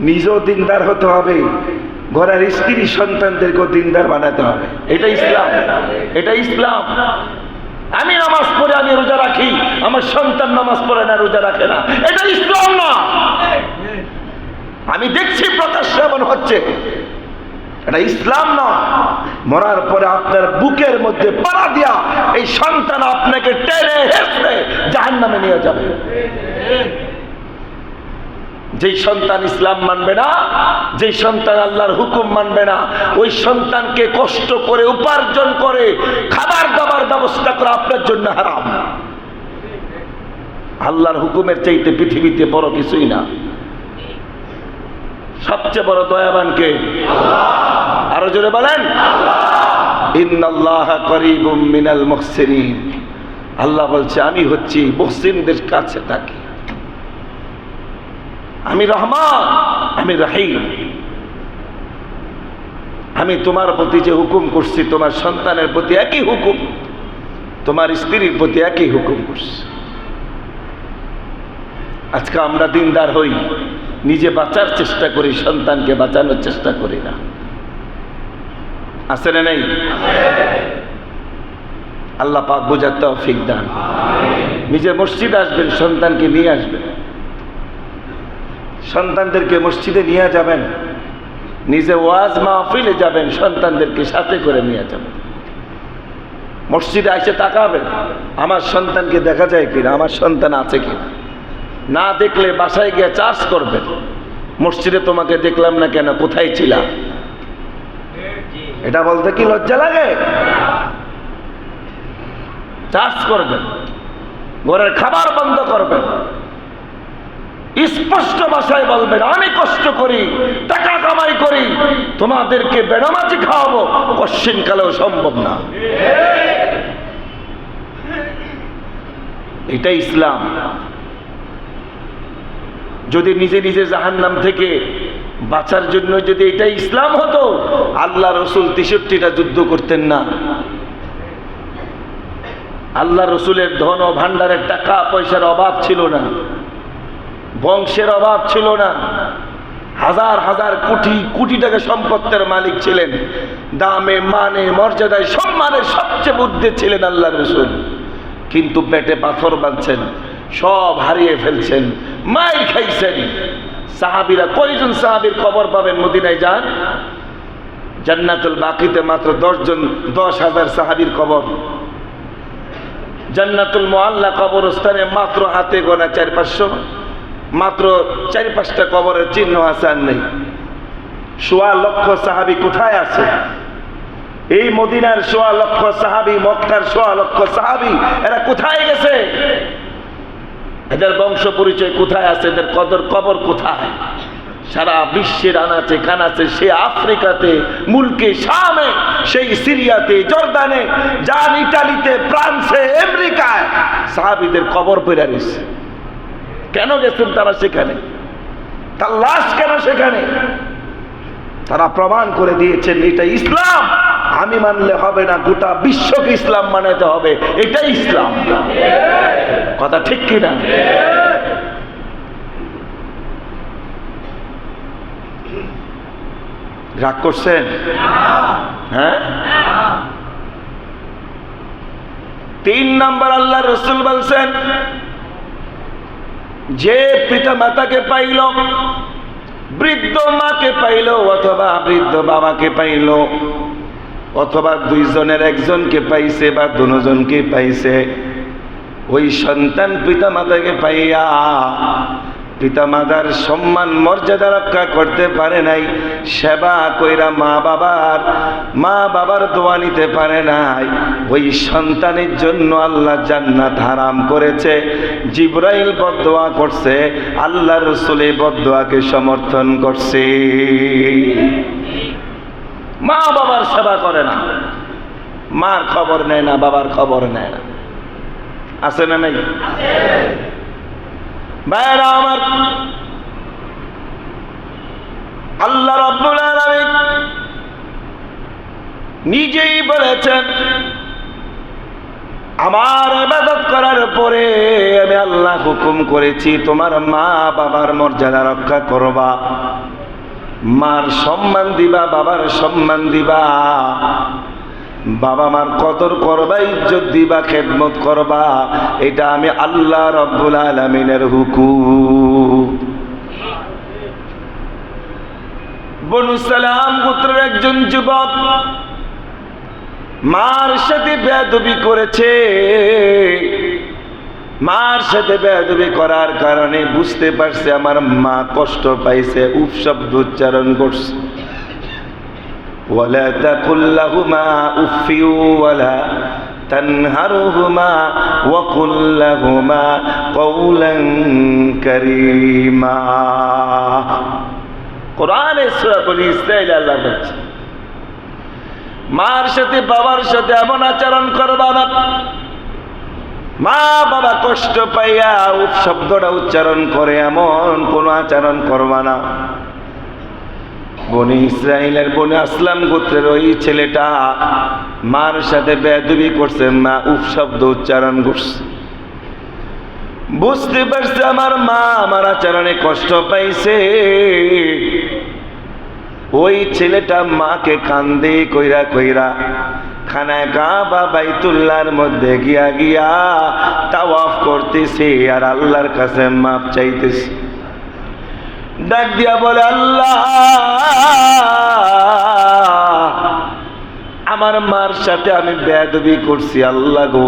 নিজেও দিনদার হতে হবে। ঘরের স্ত্রী সন্তানদেরকেও দিনদার বানাতে হবে। এটা ইসলাম। এটা ইসলাম। আমি নামাজ পড়ে আমি রোজা রাখি। আমার সন্তান নামাজ পড়ে না, রোজা রাখে না। এটা ইসলাম না। আমি দেখছি প্রকাশ্যে এমন হচ্ছে। এটা ইসলাম না। মরার পরে আপনার বুকের মধ্যে পাড়া দিয়া এই সন্তান আপনাকে টেনে হেসড়ে জাহান নামে নিয়ে যাবে। যেই সন্তান ইসলাম মানবে না, যেই সন্তান আল্লাহর হুকুম মানবে না, ওই সন্তানকে কষ্ট করে উপার্জন করে খাবার দাবার ব্যবস্থা করা আপনার জন্য হারাম। আল্লাহর হুকুমের চাইতে পৃথিবীতে বড় কিছুই না। সবচেয়ে বড় দয়াবানকে আরও জোরে বলেন আল্লাহ বলছে, আমি হচ্ছি মুহসিনদের কাছে থাকি। আমি রহমান, আমি রাহিম। আমি তোমার প্রতি যে হুকুম করছি, তোমার সন্তানের প্রতি একই হুকুম, তোমার স্ত্রীর প্রতি একই হুকুম করছি। আজকে আমরা দিনদার হই, নিজে বাঁচার চেষ্টা করি, সন্তানকে বাঁচানোর চেষ্টা করি না। আছে না নেই? আল্লাহ পাক বোঝার তৌফিক দান। নিজে মসজিদ আসবেন, সন্তানকে নিয়ে আসবেন। সন্তানদেরকে মসজিদে নিয়ে যাবেন, নিজে ওয়াজ মাহফিলে যাবেন, সন্তানদেরকে সাথে করে নিয়ে যাবেন। মসজিদে এসে তাকাবেন, আমার সন্তানকে দেখা যায় কিনা, আমার সন্তান আছে কিনা। না দেখলে বাসায় গিয়ে চার্জ করবেন। মসজিদে তোমাকে দেখলাম না কেন, কোথায় ছিলাম এটা বলতে কি লজ্জা লাগে? চার্জ করবেন, ঘরের খাবার বন্ধ করবেন। স্পষ্ট ভাষায় বলবেন, আমি কষ্ট করি, টাকা কামাই করি, তোমাদেরকে বেড়ামাছি খাওয়াবো কশ্চিন কালেও সম্ভব না। এটা ইসলাম। যদি নিজে নিজে জাহান্নাম থেকে বাঁচার জন্য যদি এটা ইসলাম হতো, আল্লাহ রসুল তেষট্টিটা যুদ্ধ করতেন না। আল্লাহ রসুলের ধন ও ভান্ডারের টাকা পয়সার অভাব ছিল না। বংশের অভাব ছিল না। হাজার হাজার কোটি কোটি টাকা সম্পত্তির মালিক ছিলেন। দামে মানে মর্যাদায় সম্মানের সবচেয়ে বুদ্ধে ছিলেন আল্লাহ রসুল। কিন্তু পেটে পাথর বাঁধছেন, সব হারিয়ে ফেলছেন, মাইর খাইছেন। সাহাবিরা কয়জন সাহাবির কবর পাবেন মদিনায় যান? জান্নাতুল বাকিতে মাত্র দশজন, দশ হাজার সাহাবির কবর। জান্নাতুল মোয়াল্লা কবরস্থানে মাত্র হাতে গোনা চার পাঁচশো। মাত্র চার পাঁচটা কবরের চিহ্ন আছে আর নেই। সোয়া লক্ষ সাহাবি কোথায় আছে? এই মদিনার সোয়া লক্ষ সাহাবি, মক্কার সোয়া লক্ষ সাহাবি, এরা কোথায় গেছে? এদের বংশ পরিচয় কোথায় আছে? এদের কদর কবর কোথায়? সারা বিশ্বের আনাচে কানাচে সে আফ্রিকাতে, মুলকে, শামে, সেই সিরিয়াতে, জর্দানে যান ইটালিতে, ফ্রান্সে, আমেরিকায় সাহাবিদের কবর পেরা রয়েছে। কেন গেছেন তারা সেখানে? তার লাশ কেন সেখানে? তারা প্রমাণ করে দিয়েছেন, এটা ইসলাম। আমি মানলে হবে না, গোটা বিশ্বকে ইসলাম মানাতে হবে এটা ইসলাম। কথা ঠিক কিনা রাগ করছেন? হ্যাঁ? তিন নম্বর আল্লাহ রসুল বলছেন যে পিতা মাতাকে পাইল, বৃদ্ধ মাকে পাইল অথবা বৃদ্ধ বাবাকে পাইল, অথবা দুইজনের একজনকে পাইছে বা দুজনকে পাইছে, ওই সন্তান পিতা মাতাকে পাইয়া পিতা মাতার সম্মান, মর্যাদা রক্ষা করতে পারে নাই, সেবা কইরা মা বাবার মা বাবার দোয়া নিতে পারে নাই। ওই সন্তানের জন্য আল্লাহ জান্নাত হারাম করেছে। জিব্রাইল বদোয়া করছে, আল্লাহ রসুলে বদোয়াকে সমর্থন করছে। মা বাবার সেবা করে না। মার খবর নেয় না, বাবার খবর নেয় না। আছে না নাই? ভাইরা আমার আল্লাহ রব্বুল আলামিন নিজেই বলেছেন, আমার ইবাদত করার পরে আমি আল্লাহ হুকুম করেছি, তোমার মা বাবার মর্যাদা রক্ষা করবা, মার সম্মান দিবা, বাবার সম্মান দিবা। বাবা মার কদর করবা, ইজ্জত দিবা, খেদমত করবা, এটা আমি আল্লাহ রব্বুল আলমিনের হুকুম। বনু সালাম গোত্রের একজন যুবক মার সাথে বেদবি করেছে। মার সাথে বেদবি করার কারণে বুঝতে পারছে আমার মা কষ্ট পাইছে শব্দ উচ্চারণ করছে। ولا تقل لهما اف ولا تنهرهما وقل لهما قولا كريما কোরআনে সূরা বনি ইসরাইল আল্লাহ বলছে মার সাথে বাবার সাথে এমন আচরণ করবা না মা বাবা কষ্ট পাইয়া উপ শব্দটা উচ্চারণ করে এমন কোন আচরণ করবা না বনি ইসরায়েলের বনে আসলাম গোত্রের ওই ছেলেটা মার সাথে বেদবি করছে, মা উপ শব্দ উচ্চারণ করছে। বুঝতে পারছে আমার মা আমার আচরণে কষ্ট পাইছে। ওই ছেলেটা মাকে কান্দে, কইরা কইরা খানায় গা বা বাইতুল্লাহর মধ্যে গিয়া গিয়া তাওয়াফ করতেছে আর আল্লাহর কাছে মাপ চাইতেছে। ডাক দিয়া বলে, আল্লাহ, আমার মার সাথে আমি বেদবি করছি, আল্লাহ গো।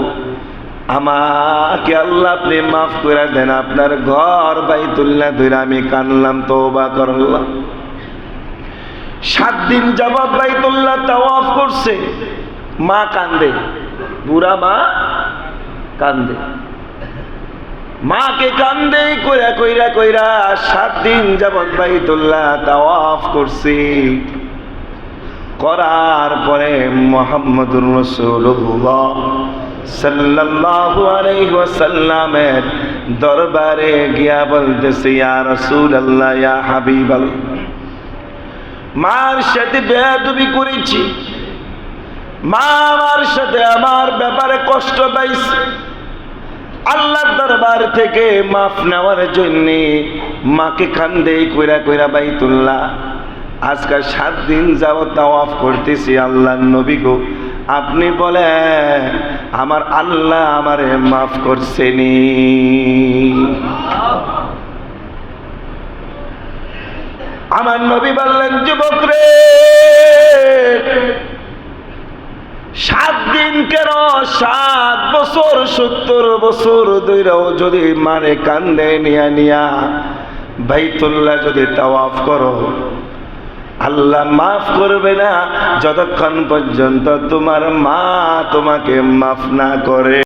আমাকে আল্লাহ আপনি মাফ করে দেন, আপনার ঘর বাই তুলনা ধরে আমি কানলাম, তওবা করলাম। সাত দিন যাবৎ বাইতুল্লাহ তাওয়াফ করছে। মা কান্দে, বুড়া মা কান্দে। মাকে কান্দে কইরা কইরা কইরা সাত দিন যাবৎ বাইতুল্লাহ তাওয়াফ করছি। করার পরে মোহাম্মদুর রসুল্লাহ সাল্লাল্লাহু আলাইহি ওয়াসাল্লামের দরবারে গিয়া বলতেছে, ইয়া রাসূলুল্লাহ, ইয়া মার সাথে বেয়াদবি করেছি। মা আমার সাথে আমার ব্যাপারে কষ্ট পাইছে। আল্লাহর দরবার থেকে মাফ নেওয়ার জন্য মাকে কান্দে, কইরা কইরা বাইতুল্লাহ আজকাল সাত দিন যাব তাওয়াফ করতেছি আল্লাহ নবী গো। আপনি বলে আমার আল্লাহ আমারে মাফ করছেনি। আমার নবী বললেন, যুবক রে সাত দিন কেন? সাত বছর, সত্তর বছর দৈরাও যদি মারে কান্দে নিয়া নিয়া বাইতুল্লাহ যদি তাওয়াফ করো, আল্লাহ মাফ করবে না। যতক্ষণ পর্যন্ত তোমার মা তোমাকে মাফ না করে।